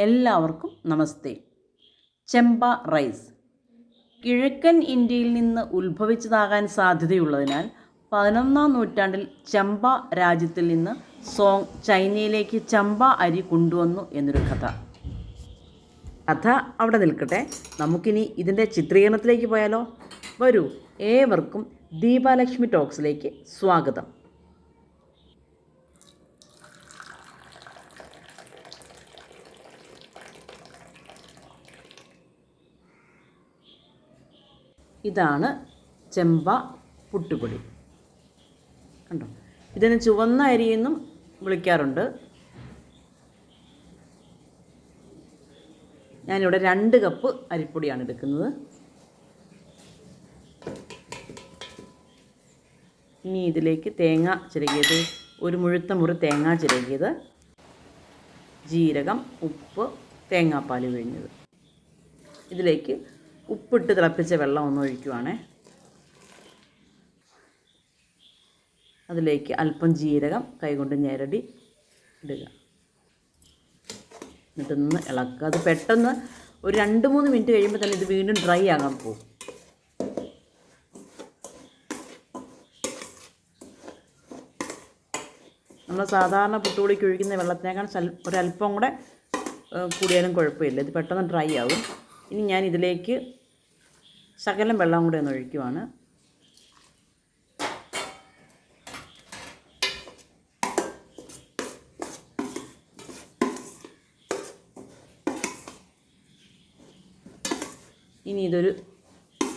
എല്ലാവർക്കും നമസ്തേ. ചെമ്പ റൈസ്. കിഴക്കൻ ഇന്ത്യയിൽ നിന്ന് ഉത്ഭവിച്ചതാകാൻ സാധ്യതയുള്ളതിനാൽ പതിനൊന്നാം നൂറ്റാണ്ടിൽ ചമ്പ രാജ്യത്തിൽ നിന്ന് സോങ് ചൈനയിലേക്ക് ചമ്പ അരി കൊണ്ടുവന്നു എന്നൊരു കഥ. കഥ അവിടെ നിൽക്കട്ടെ. നമുക്കിനി ഇതിന്റെ ചിത്രീകരണത്തിലേക്ക് പോയാലോ? വരൂ. ഏവർക്കും ദീപാലക്ഷ്മി ടോക്സിലേക്ക് സ്വാഗതം. ഇതാണ് ചെമ്പ പുട്ടുപൊടി. കണ്ടോ? ഇതിന് ചുവന്ന അരി എന്നും വിളിക്കാറുണ്ട്. ഞാനിവിടെ രണ്ട് കപ്പ് അരിപ്പൊടിയാണ് എടുക്കുന്നത്. ഇനി ഇതിലേക്ക് തേങ്ങ ചിരകിയത് ഒരു മുഴുത്ത മുറി തേങ്ങ ചിരകിയത് ജീരകം ഉപ്പ് തേങ്ങാപ്പാൽ പിഴിഞ്ഞത് ഇതിലേക്ക് ഉപ്പിട്ട് തിളപ്പിച്ച വെള്ളം ഒന്ന് ഒഴിക്കുവാണേ. അതിലേക്ക് അല്പം ജീരകം കൈകൊണ്ട് ഞെരടി ഇടുക. എന്നിട്ട് ഒന്ന് ഇളക്കുക. അത് പെട്ടെന്ന് ഒരു രണ്ട് മൂന്ന് മിനിറ്റ് കഴിയുമ്പോൾ തന്നെ ഇത് വീണ്ടും ഡ്രൈ ആകാൻ പോകും. നമ്മൾ സാധാരണ പുട്ടുപൊടിക്ക് ഒഴിക്കുന്ന വെള്ളത്തിനേക്കാൾ ഒരല്പം കൂടെ കൂടിയാലും കുഴപ്പമില്ല. ഇത് പെട്ടെന്ന് ഡ്രൈ ആവും. ഇനി ഞാൻ ഇതിലേക്ക് ശകലം വെള്ളം കൂടെ ഒന്ന് ഒഴിക്കുവാണ്. ഇനി ഇതൊരു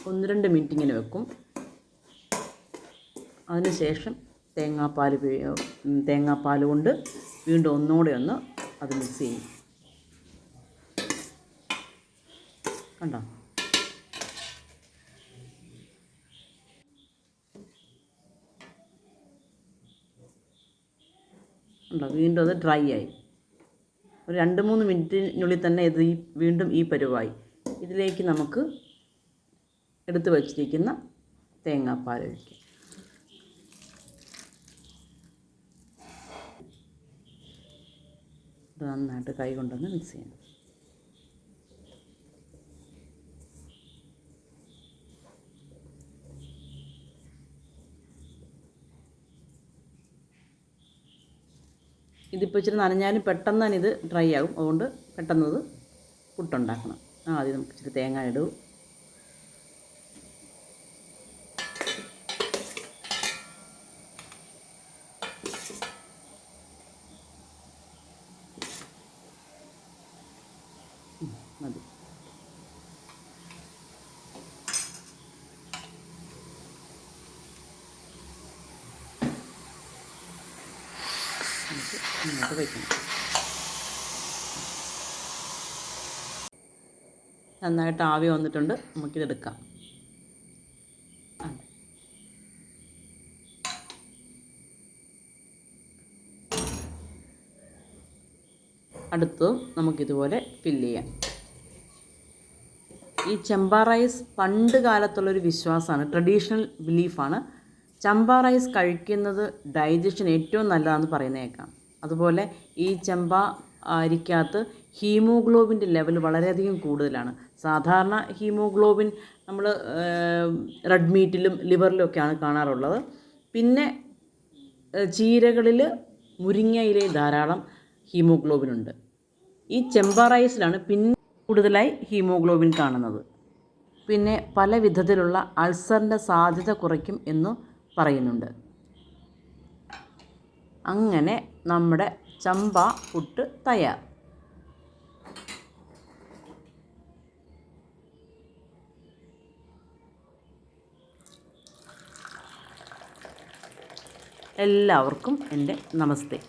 ഒന്ന് രണ്ട് മിനിറ്റ് ഇങ്ങനെ വെക്കും. അതിനുശേഷം തേങ്ങാപ്പാൽ തേങ്ങാപ്പാൽ കൊണ്ട് വീണ്ടും ഒന്നുകൂടെ ഒന്ന് അത് മിക്സ് ചെയ്യും. കണ്ടോ? ഉണ്ടോ? വീണ്ടും അത് ഡ്രൈ ആയി. ഒരു രണ്ട് മൂന്ന് മിനിറ്റിനുള്ളിൽ തന്നെ ഇത് ഈ വീണ്ടും ഈ പരുവായി. ഇതിലേക്ക് നമുക്ക് എടുത്തു വച്ചിരിക്കുന്ന തേങ്ങാപ്പാൽ ഒഴിക്കും. നന്നായിട്ട് കൈ കൊണ്ടൊന്ന് മിക്സ് ചെയ്യണം. ഇതിപ്പോൾ ഇച്ചിരി നനഞ്ഞാലും പെട്ടെന്ന് തന്നെ ഇത് ഡ്രൈ ആകും. അതുകൊണ്ട് പെട്ടെന്ന് ഇത് പുട്ടുണ്ടാക്കണം. ആദ്യം നമുക്ക് ഇച്ചിരി തേങ്ങ ഇടൂ. മതി നമുക്ക് വയ്ക്കണം നന്നായിട്ട് ആവി വന്നിട്ടുണ്ട്. നമുക്കിതെടുക്കാം. അടുത്തതും നമുക്കിതുപോലെ ഫില്ല് ചെയ്യാം. ഈ ചമ്പ റൈസ് പണ്ട് കാലത്തുള്ളൊരു വിശ്വാസമാണ്. ട്രഡീഷണൽ ബിലീഫാണ് ചമ്പ റൈസ് കഴിക്കുന്നത് ഡൈജഷൻ ഏറ്റവും നല്ലതാണെന്ന് പറയുന്നത് കേൾക്കാം അതുപോലെ ഈ ചെമ്പ അരിക്കകത്ത് ഹീമോഗ്ലോബിന്റെ ലെവൽ വളരെയധികം കൂടുതലാണ്. സാധാരണ ഹീമോഗ്ലോബിൻ നമ്മൾ റെഡ് മീറ്റിലും ലിവറിലും ഒക്കെയാണ് കാണാറുള്ളത്. പിന്നെ ചീരകളിൽ മുരിങ്ങയിലെ ധാരാളം ഹീമോഗ്ലോബിൻ ഉണ്ട്. ഈ ചെമ്പ റൈസിലാണ് പിന്നെ കൂടുതലായി ഹീമോഗ്ലോബിൻ കാണുന്നത്. പിന്നെ പല വിധത്തിലുള്ള അൾസറിന്റെ സാധ്യത കുറയ്ക്കും എന്ന് പറയുന്നുണ്ട്. അങ്ങനെ നമ്മുടെ ചമ്പ പുട്ട് തയ്യാർ. എല്ലാവർക്കും എന്റെ നമസ്തേ.